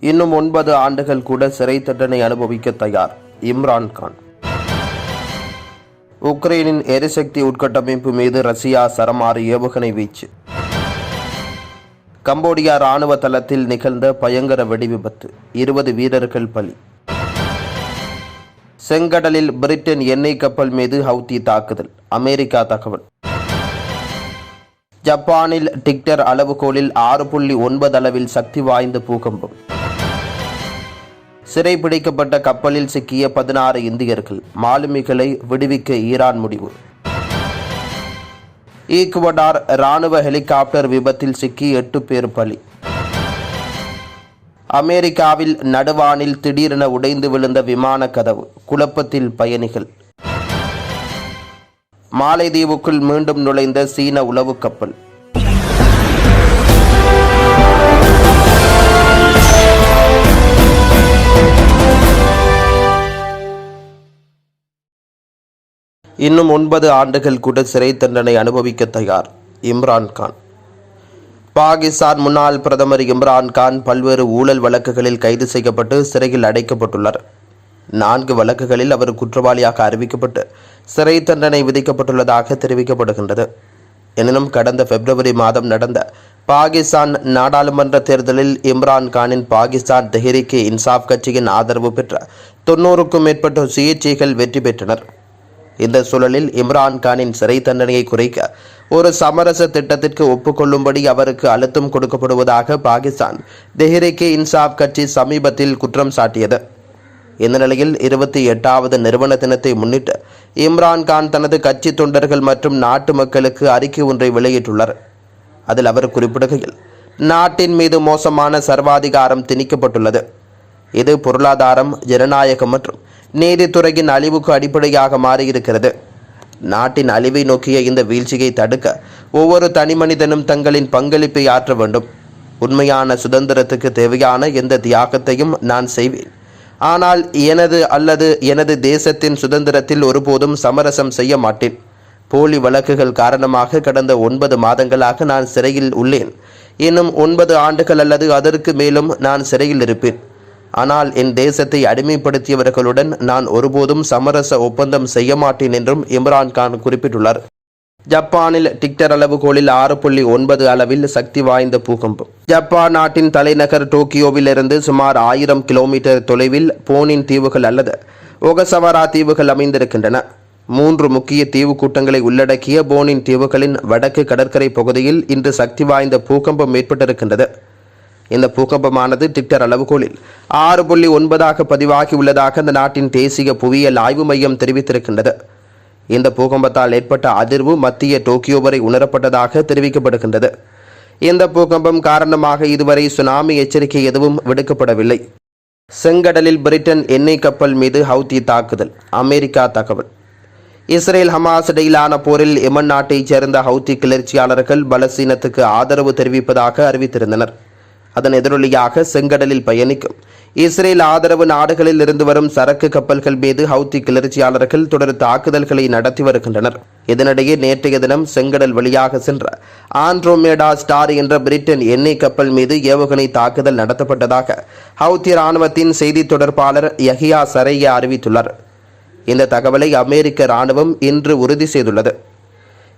இன்னும் ஒன்பது ஆண்டுகள் கூட சிறை தண்டனை அனுபவிக்க தயார். இம்ரான் கான். உக்ரைனின் எரிசக்தி உட்கட்டமைப்பு மீது ரஷ்யா சரமாரி ஏவுகணை வீச்சு. கம்போடியா ராணுவ தளத்தில் நிகழ்ந்த பயங்கர வெடிவிபத்து. இருபது வீரர்கள் பலி. செங்கடலில் பிரிட்டன் எண்ணெய் கப்பல் மீது ஹவுத்தி தாக்குதல். அமெரிக்கா தகவல். ஜப்பானில் டிக்டர் அளவுகோலில் ஆறு புள்ளி ஒன்பது அளவில் சக்தி வாய்ந்த பூகம்பம். சிறைபிடிக்கப்பட்ட கப்பலில் சிக்கிய பதினாறு இந்தியர்கள் மாலுமிகளை விடுவிக்க ஈரான் முடிவு. ஈக்குவடார் ராணுவ ஹெலிகாப்டர் விபத்தில் சிக்கி எட்டு பேர் பலி. அமெரிக்காவில் நடுவானில் திடீரென உடைந்து விழுந்த விமான கதவு குழப்பத்தில் பயணிகள். மாலைதீவுக்குள் மீண்டும் நுழைந்த சீன உளவு கப்பல். இன்னும் ஒன்பது ஆண்டுகள் கூட சிறை தண்டனை அனுபவிக்க தயார் இம்ரான் கான். பாகிஸ்தான் முன்னாள் பிரதமர் இம்ரான்கான் பல்வேறு ஊழல் வழக்குகளில் கைது செய்யப்பட்டு சிறையில் அடைக்கப்பட்டுள்ளார். நான்கு வழக்குகளில் அவர் குற்றவாளியாக அறிவிக்கப்பட்டு சிறை தண்டனை விதிக்கப்பட்டுள்ளதாக தெரிவிக்கப்படுகின்றது. எனினும் கடந்த பிப்ரவரி மாதம் நடந்த பாகிஸ்தான் நாடாளுமன்ற தேர்தலில் இம்ரான் கானின் பாகிஸ்தான் தெஹரிக்கு இன்சாப் கட்சியின் ஆதரவு பெற்ற தொன்னூறுக்கும் மேற்பட்ட சுயேட்சைகள் வெற்றி பெற்றனர். இந்த சூழலில் இம்ரான் கானின் சிறை தண்டனையை குறைக்க ஒரு சமரச திட்டத்திற்கு ஒப்புக்கொள்ளும்படி அவருக்கு அழுத்தம் கொடுக்கப்படுவதாக பாகிஸ்தான் தெஹரிக்கு இன்சாப் கட்சி சமீபத்தில் குற்றம் சாட்டியது. இந்த நிலையில் இருபத்தி எட்டாவது நிறுவன தினத்தை முன்னிட்டு இம்ரான் கான் தனது கட்சி தொண்டர்கள் மற்றும் நாட்டு மக்களுக்கு அறிக்கை ஒன்றை வெளியிட்டுள்ளார். அதில் அவர் குறிப்பிடுகையில் நாட்டின் மீது மோசமான சர்வாதிகாரம் திணிக்கப்பட்டுள்ளது. இது பொருளாதாரம் ஜனநாயகம் மற்றும் நீதித்துறையின் அழிவுக்கு அடிப்படையாக மாறியிருக்கிறது. நாட்டின் அழிவை நோக்கிய இந்த வீழ்ச்சியை தடுக்க ஒவ்வொரு தனிமனிதனும் தங்களின் பங்களிப்பை ஆற்ற வேண்டும். உண்மையான சுதந்திரத்துக்கு தேவையான எந்த தியாகத்தையும் நான் செய்வேன். ஆனால் எனது அல்லது எனது தேசத்தின் சுதந்திரத்தில் ஒருபோதும் சமரசம் செய்ய மாட்டேன். போலி வழக்குகள் காரணமாக கடந்த ஒன்பது மாதங்களாக நான் சிறையில் உள்ளேன். இன்னும் ஒன்பது ஆண்டுகள் அல்லது அதற்கு மேலும் நான் சிறையில் இருப்பேன். ஆனால் என் தேசத்தை அடிமைப்படுத்தியவர்களுடன் நான் ஒருபோதும் சமரச ஒப்பந்தம் செய்ய மாட்டேன் என்றும் இம்ரான் கான் குறிப்பிட்டுள்ளார். ஜப்பானில் டிக்டர் அளவுகோலில் ஆறு புள்ளி ஒன்பது அளவில் சக்தி வாய்ந்த பூகம்பம். ஜப்பான் நாட்டின் தலைநகர் டோக்கியோவிலிருந்து சுமார் ஆயிரம் கிலோமீட்டர் தொலைவில் போனின் தீவுகள் அல்லது ஒகசவரா தீவுகள் அமைந்திருக்கின்றன. மூன்று முக்கிய தீவு கூட்டங்களை உள்ளடக்கிய போனின் தீவுகளின் வடக்கு கடற்கரை பகுதியில் இன்று சக்தி வாய்ந்த பூகம்பம் ஏற்பட்டிருக்கின்றது. இந்த பூகம்பமானது டிக்டர் அளவுகோலில் ஆறு புள்ளி ஒன்பதாக பதிவாகி உள்ளதாக அந்த நாட்டின் தேசிய புவியியல் ஆய்வு மையம் தெரிவித்திருக்கின்றது. இந்த பூகம்பத்தால் ஏற்பட்ட அதிர்வு மத்திய டோக்கியோ வரை உணரப்பட்டதாக தெரிவிக்கப்படுகின்றது. இந்த பூகம்பம் காரணமாக இதுவரை சுனாமி எச்சரிக்கை எதுவும் விடுக்கப்படவில்லை. செங்கடலில் பிரிட்டன் எண்ணெய் கப்பல் மீது ஹவுத்தி தாக்குதல். அமெரிக்கா தகவல். இஸ்ரேல் ஹமாஸ் இடையிலான போரில் எமன் நாட்டைச் சேர்ந்த ஹவுத்தி கிளர்ச்சியாளர்கள் பலஸ்தீனத்துக்கு ஆதரவு தெரிவிப்பதாக அறிவித்திருந்தனர். அதன் எதிரொலியாக செங்கடலில் பயணிக்கும். இஸ்ரேல் ஆதரவு நாடுகளில் இருந்து வரும் சரக்கு கப்பல்கள் மீது ஹவுத்தி கிளர்ச்சியாளர்கள் தொடர் தாக்குதல்களை நடத்தி வருகின்றனர். இதனிடையே நேற்றைய தினம் செங்கடல் வழியாக சென்ற ஆண்ட்ரோமேடா ஸ்டார் என்ற பிரிட்டன் எண்ணெய் கப்பல் மீது ஏவுகணை தாக்குதல் நடத்தப்பட்டதாக ஹவுத்தி ராணுவத்தின் செய்தி தொடர்பாளர் யஹியா சரையா அறிவித்துள்ளார். இந்த தகவலை அமெரிக்க ராணுவம் இன்று உறுதி செய்துள்ளது.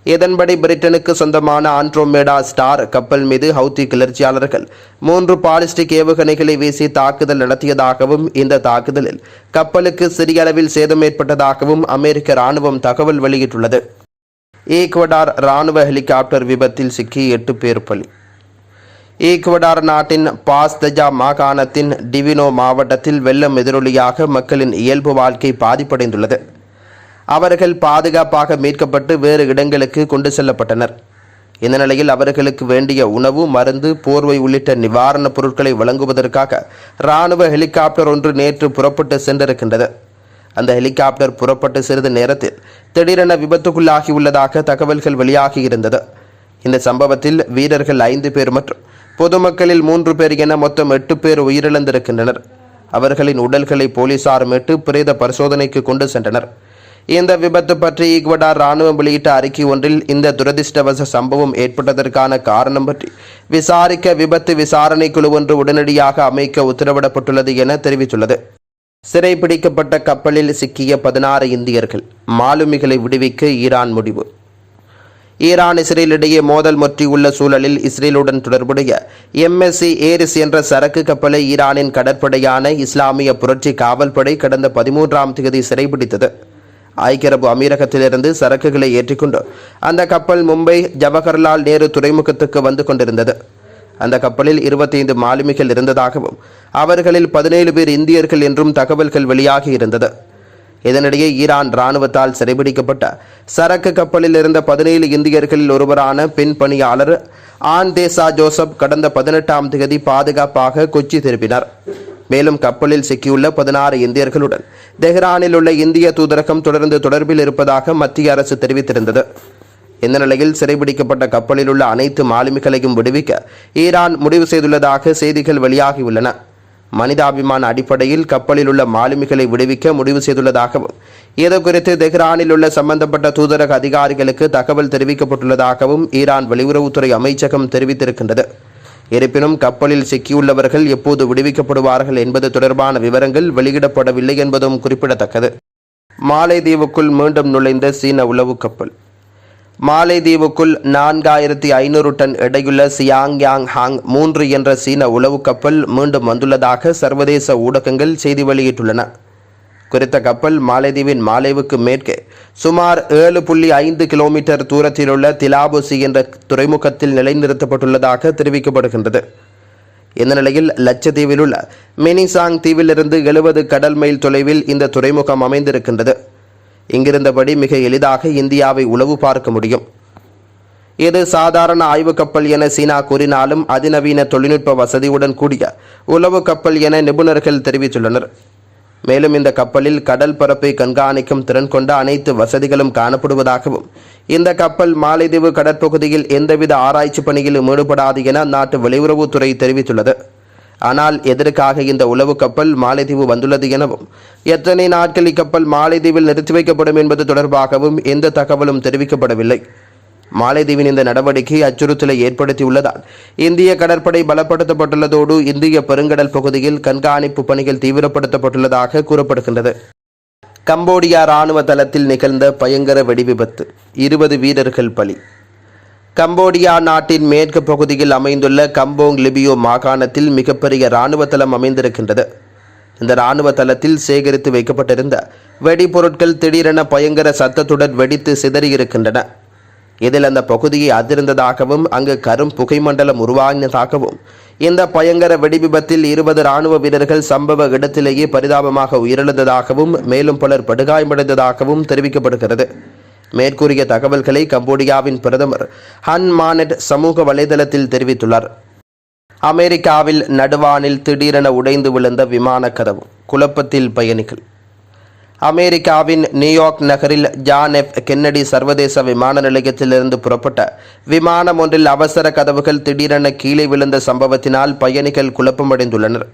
இதன்படி பிரிட்டனுக்கு சொந்தமான ஆண்ட்ரோமேடா ஸ்டார் கப்பல் மீது ஹவுத்தி கிளர்ச்சியாளர்கள் மூன்று பாலிஸ்டிக் ஏவுகணைகளை வீசி தாக்குதல் நடத்தியதாகவும் இந்த தாக்குதலில் கப்பலுக்கு சிறிய அளவில் சேதம் ஏற்பட்டதாகவும் அமெரிக்க ராணுவம் தகவல் வெளியிட்டுள்ளது. ஈக்வடார் ராணுவ ஹெலிகாப்டர் விபத்தில் சிக்கி எட்டு பேர் பலி. ஈக்வடார் நாட்டின் பாஸ்தஜா மாகாணத்தின் டிவினோ மாவட்டத்தில் வெள்ளம் எதிரொலியாக மக்களின் இயல்பு வாழ்க்கை பாதிப்படைந்துள்ளது. அவர்கள் பாதுகாப்பாக மீட்கப்பட்டு வேறு இடங்களுக்கு கொண்டு செல்லப்பட்டனர். இந்த நிலையில் அவர்களுக்கு வேண்டிய உணவு மருந்து போர்வை உள்ளிட்ட நிவாரணப் பொருட்களை வழங்குவதற்காக இராணுவ ஹெலிகாப்டர் ஒன்று நேற்று புறப்பட்டு சென்றிருக்கின்றது. அந்த ஹெலிகாப்டர் புறப்பட்டு சிறிது நேரத்தில் திடீரென விபத்துக்குள்ளாகியுள்ளதாக தகவல்கள் வெளியாகியிருந்தது இந்த சம்பவத்தில் வீரர்கள் ஐந்து பேர் மற்றும் பொதுமக்களில் மூன்று பேர் என மொத்தம் எட்டு பேர் உயிரிழந்திருக்கின்றனர். அவர்களின் உடல்களை போலீசார் மீட்டு பிரேத பரிசோதனைக்கு கொண்டு சென்றனர். இந்த விபத்து பற்றி ஈக்வடார் ராணுவம் வெளியிட்ட அறிக்கை ஒன்றில் இந்த துரதிர்ஷ்டவச சம்பவம் ஏற்பட்டதற்கான காரணம் பற்றி விசாரிக்க விபத்து விசாரணை குழு ஒன்று உடனடியாக அமைக்க உத்தரவிடப்பட்டுள்ளது என தெரிவித்துள்ளது. சிறைபிடிக்கப்பட்ட கப்பலில் சிக்கிய பதினாறு இந்தியர்கள் மாலுமிகளை விடுவிக்க ஈரான் முடிவு. ஈரான் இஸ்ரேலிடையே மோதல் முற்றியுள்ள சூழலில் இஸ்ரேலுடன் தொடர்புடைய எம்எஸ்சி ஏரிஸ் என்ற சரக்கு கப்பலை ஈரானின் கடற்படையான இஸ்லாமிய புரட்சி காவல்படை கடந்த பதிமூன்றாம் தேதி சிறைபிடித்தது. ஐக்கிய அரபு அமீரகத்திலிருந்து சரக்குகளை ஏற்றிக்கொண்டு அந்த கப்பல் மும்பை ஜவஹர்லால் நேரு துறைமுகத்துக்கு வந்து கொண்டிருந்தது. அந்த கப்பலில் 25 மாலுமிகள் இருந்ததாகவும் அவர்களில் பதினேழு பேர் இந்தியர்கள் என்றும் தகவல்கள் வெளியாகி இருந்தது. இதனிடையே ஈரான் இராணுவத்தால் சிறைபிடிக்கப்பட்ட சரக்கு கப்பலில் இருந்த பதினேழு இந்தியர்களில் ஒருவரான பெண் பணியாளர் ஆன் தேசா ஜோசப் கடந்த பதினெட்டாம் தேதி பாதுகாப்பாக கொச்சி திருப்பினார் மேலும் கப்பலில் சிக்கியுள்ள பதினாறு இந்தியர்களுடன் தெஹ்ரானில் உள்ள இந்திய தூதரகம் தொடர்ந்து தொடர்பில் இருப்பதாக மத்திய அரசு தெரிவித்திருந்தது. இந்த நிலையில் சிறைபிடிக்கப்பட்ட கப்பலில் உள்ள அனைத்து மாலுமிகளையும் விடுவிக்க ஈரான் முடிவு செய்துள்ளதாக செய்திகள் வெளியாகியுள்ளன. மனிதாபிமான அடிப்படையில் கப்பலில் உள்ள மாலுமிகளை விடுவிக்க முடிவு செய்துள்ளதாகவும் இது குறித்து தெஹ்ரானில் உள்ள சம்பந்தப்பட்ட தூதரக அதிகாரிகளுக்கு தகவல் தெரிவிக்கப்பட்டுள்ளதாகவும் ஈரான் வெளியுறவுத்துறை அமைச்சகம் தெரிவித்திருக்கின்றது. இருப்பினும் கப்பலில் சிக்கியுள்ளவர்கள் எப்போது விடுவிக்கப்படுவார்கள் என்பது தொடர்பான விவரங்கள் வெளியிடப்படவில்லை என்பதும் குறிப்பிடத்தக்கது. மாலைதீவுக்குள் மீண்டும் நுழைந்த சீன உளவு கப்பல். மாலைதீவுக்குள் நான்காயிரத்தி ஐநூறு டன் எடையுள்ள சியாங் யாங் ஹாங் மூன்று என்ற சீன உளவு கப்பல் மீண்டும் வந்துள்ளதாக சர்வதேச ஊடகங்கள் செய்தி வெளியிட்டுள்ளன. குறித்த கப்பல் மாலைதீவின் மாலைவுக்கு மேற்கே சுமார் ஏழு புள்ளி ஐந்து கிலோமீட்டர் தூரத்திலுள்ள திலாபுசி என்ற துறைமுகத்தில் நிலைநிறுத்தப்பட்டுள்ளதாக தெரிவிக்கப்படுகின்றது. இந்த நிலையில் லட்சத்தீவில் உள்ள மினிசாங் தீவிலிருந்து எழுபது கடல் மைல் தொலைவில் இந்த துறைமுகம் அமைந்திருக்கின்றது. இங்கிருந்தபடி மிக எளிதாக இந்தியாவை உளவு பார்க்க முடியும். இது சாதாரண ஆய்வு கப்பல் என சீனா கூறினாலும் அதிநவீன தொழில்நுட்ப வசதியுடன் கூடிய உளவு கப்பல் என நிபுணர்கள் தெரிவித்துள்ளனர். மேலும் இந்த கப்பலில் கடல் பரப்பை கண்காணிக்கும் திறன் கொண்ட அனைத்து வசதிகளும் காணப்படுவதாகவும் இந்த கப்பல் மாலைதீவு கடற்பகுதியில் எந்தவித ஆராய்ச்சி பணியிலும் ஈடுபடாது என அந்நாட்டு வெளியுறவுத்துறை தெரிவித்துள்ளது. ஆனால் எதற்காக இந்த உளவு கப்பல் மாலைதீவு வந்துள்ளது எனவும் எத்தனை நாட்கள் இக்கப்பல் மாலைதீவில் நிறுத்தி வைக்கப்படும் என்பது தொடர்பாகவும் எந்த தகவலும் தெரிவிக்கப்படவில்லை. மாலைதீவின் இந்த நடவடிக்கை அச்சுறுத்தலை ஏற்படுத்தியுள்ளதால் இந்திய கடற்படை பலப்படுத்தப்பட்டுள்ளதோடு இந்திய பெருங்கடல் பகுதியில் கண்காணிப்பு பணிகள் தீவிரப்படுத்தப்பட்டுள்ளதாக கூறப்படுகின்றது. கம்போடியா ராணுவ தளத்தில் நிகழ்ந்த பயங்கர வெடிவிபத்து இருபது வீரர்கள் பலி. கம்போடியா நாட்டின் மேற்கு பகுதியில் அமைந்துள்ள கம்போங் லிபியோ மாகாணத்தில் மிகப்பெரிய இராணுவ தளம் அமைந்திருக்கின்றது. இந்த இராணுவ தளத்தில் சேகரித்து வைக்கப்பட்டிருந்த வெடிபொருட்கள் திடீரென பயங்கர சத்தத்துடன் வெடித்து சிதறியிருக்கின்றன. இதில் அந்த பகுதியை அதிர்ந்ததாகவும் அங்கு கரும் புகை மண்டலம் உருவாகினதாகவும். இந்த பயங்கர வெடிவிபத்தில் இருபது ராணுவ வீரர்கள் சம்பவ இடத்திலேயே பரிதாபமாக உயிரிழந்ததாகவும் மேலும் பலர் படுகாயமடைந்ததாகவும் தெரிவிக்கப்படுகிறது. மேற்கூறிய தகவல்களை கம்போடியாவின் பிரதமர் ஹன் மானட் சமூக வலைதளத்தில் தெரிவித்துள்ளார். அமெரிக்காவில் நடுவானில் திடீரென உடைந்து விழுந்த விமான கதவு குழப்பத்தில் பயணிகள். அமெரிக்காவின் நியூயார்க் நகரில் ஜான் எஃப். கென்னடி சர்வதேச விமான நிலையத்திலிருந்து புறப்பட்ட விமானம் ஒன்றில் அவசர கதவுகள் திடீரென கீழே விழுந்த சம்பவத்தினால் பயணிகள் குழப்பமடைந்துள்ளனர்.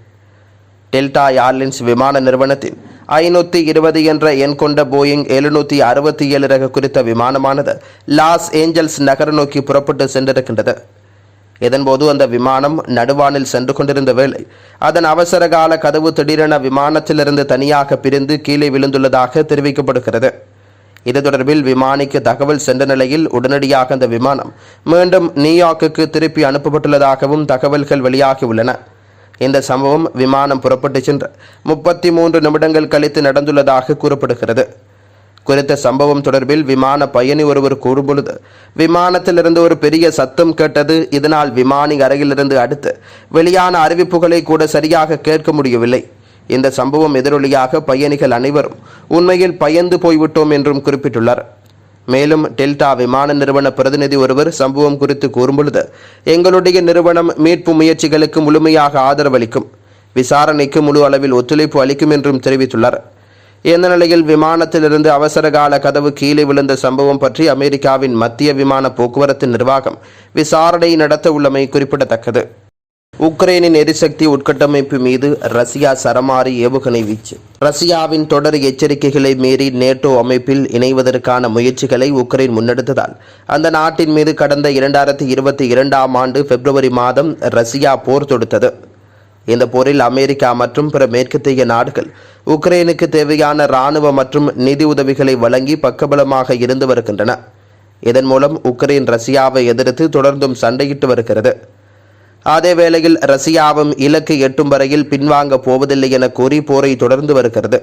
டெல்டா ஏர்லைன்ஸ் விமான நிறுவனத்தின் ஐநூற்றி இருபது என்ற எண் கொண்ட போயிங் எழுநூற்றி அறுபத்தி ஏழு ரக குறித்த விமானமானது லாஸ் ஏஞ்சல்ஸ் நகர் நோக்கி புறப்பட்டு சென்றிருக்கின்றது. இதன்போது அந்த விமானம் நடுவானில் சென்று கொண்டிருந்த வேளை அதன் அவசர கால கதவு திடீரென விமானத்திலிருந்து தனியாக பிரிந்து கீழே விழுந்துள்ளதாக தெரிவிக்கப்படுகிறது. இது தொடர்பில் விமானிக்கு தகவல் சென்ற நிலையில் உடனடியாக அந்த விமானம் மீண்டும் நியூயார்க்குக்கு திருப்பி அனுப்பப்பட்டுள்ளதாகவும் தகவல்கள் வெளியாகியுள்ளன. இந்த சம்பவம் விமானம் புறப்பட்டு சென்று முப்பத்தி மூன்று நிமிடங்கள் கழித்து நடந்துள்ளதாக கூறப்படுகிறது. குறித்த சம்பவம் தொடர்பில் விமான பயணி ஒருவர் கூறும்பொழுது விமானத்திலிருந்து ஒரு பெரிய சத்தம் கேட்டது. இதனால் விமானி அருகிலிருந்து அடுத்து வெளியான அறிவிப்புகளை கூட சரியாக கேட்க முடியவில்லை. இந்த சம்பவம் எதிரொலியாக பயணிகள் அனைவரும் உண்மையில் பயந்து போய்விட்டோம் என்றும் குறிப்பிட்டுள்ளார். மேலும் டெல்டா விமான நிறுவன பிரதிநிதி ஒருவர் சம்பவம் குறித்து கூறும்பொழுது எங்களுடைய நிறுவனம் மீட்பு முயற்சிகளுக்கு முழுமையாக ஆதரவளிக்கும். விசாரணைக்கு முழு அளவில் ஒத்துழைப்பு அளிக்கும் என்றும் தெரிவித்துள்ளார். இந்த நிலையில் விமானத்திலிருந்து அவசர கால கதவு கீழே விழுந்த சம்பவம் பற்றி அமெரிக்காவின் மத்திய விமான போக்குவரத்து நிர்வாகம் விசாரணை நடத்த உள்ளமை குறிப்பிடத்தக்கது. உக்ரைனின் எரிசக்தி உட்கட்டமைப்பு மீது ரஷ்யா சரமாரி ஏவுகணை வீச்சு. ரஷ்யாவின் தொடர் எச்சரிக்கைகளை மீறி நேட்டோ அமைப்பில் இணைவதற்கான முயற்சிகளை உக்ரைன் முன்னெடுத்ததால் அந்த நாட்டின் மீது கடந்த இரண்டாயிரத்தி இருபத்தி இரண்டாம் ஆண்டு பிப்ரவரி மாதம் ரஷ்யா போர் தொடுத்தது. இந்த போரில் அமெரிக்கா மற்றும் பிற மேற்கத்திய நாடுகள் உக்ரைனுக்கு தேவையான இராணுவ மற்றும் நிதி உதவிகளை வழங்கி பக்கபலமாக இருந்து வருகின்றன. இதன் மூலம் உக்ரைன் ரஷ்யாவை எதிர்த்து தொடர்ந்தும் சண்டையிட்டு வருகிறது. அதே வேளையில் ரஷ்யாவும் இலக்கு எட்டும் வரையில் பின்வாங்க போவதில்லை என கூறி போரை தொடர்ந்து வருகிறது.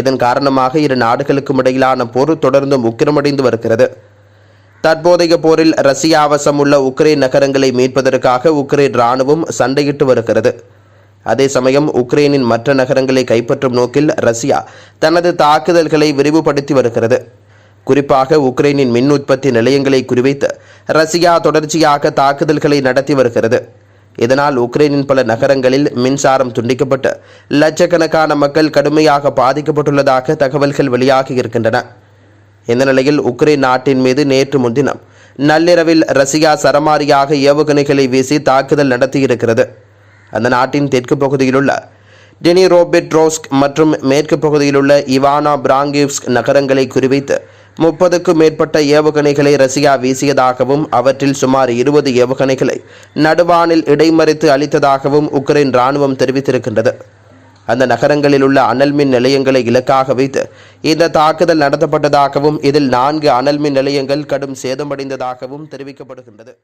இதன் காரணமாக இரு நாடுகளுக்கும் இடையிலான போர் தொடர்ந்தும் உக்கிரமடைந்து வருகிறது. தற்போதைய போரில் ரஷ்யா வசம் உள்ள உக்ரைன் நகரங்களை மீட்பதற்காக உக்ரைன் ராணுவம் சண்டையிட்டு வருகிறது. அதே சமயம் உக்ரைனின் மற்ற நகரங்களை கைப்பற்றும் நோக்கில் ரஷ்யா தனது தாக்குதல்களை விரிவுபடுத்தி வருகிறது. குறிப்பாக உக்ரைனின் மின் உற்பத்தி நிலையங்களை குறிவைத்து ரஷ்யா தொடர்ச்சியாக தாக்குதல்களை நடத்தி வருகிறது. இதனால் உக்ரைனின் பல நகரங்களில் மின்சாரம் துண்டிக்கப்பட்டு லட்சக்கணக்கான மக்கள் கடுமையாக பாதிக்கப்பட்டுள்ளதாக தகவல்கள் வெளியாகி இருக்கின்றன. இந்த நிலையில் உக்ரைன் நாட்டின் மீது நேற்று முன்தினம் நள்ளிரவில் ரஷ்யா சரமாரியாக ஏவுகணைகளை வீசி தாக்குதல் நடத்தியிருக்கிறது. அந்த நாட்டின் தெற்கு பகுதியிலுள்ள டெனிரோபெட்ரோஸ்க் மற்றும் மேற்கு பகுதியிலுள்ள இவானா பிராங்கிவ்ஸ்க் நகரங்களை குறிவைத்து முப்பதுக்கும் மேற்பட்ட ஏவுகணைகளை ரஷ்யா வீசியதாகவும் அவற்றில் சுமார் இருபது ஏவுகணைகளை நடுவானில் இடைமறித்து அளித்ததாகவும் உக்ரைன் ராணுவம் தெரிவித்திருக்கின்றது. அந்த நகரங்களில் உள்ள அனல் மின் நிலையங்களை இலக்காக வைத்து இந்த தாக்குதல் நடத்தப்பட்டதாகவும் இதில் நான்கு அனல் மின் நிலையங்கள் கடும் சேதமடைந்ததாகவும் தெரிவிக்கப்படுகின்றது.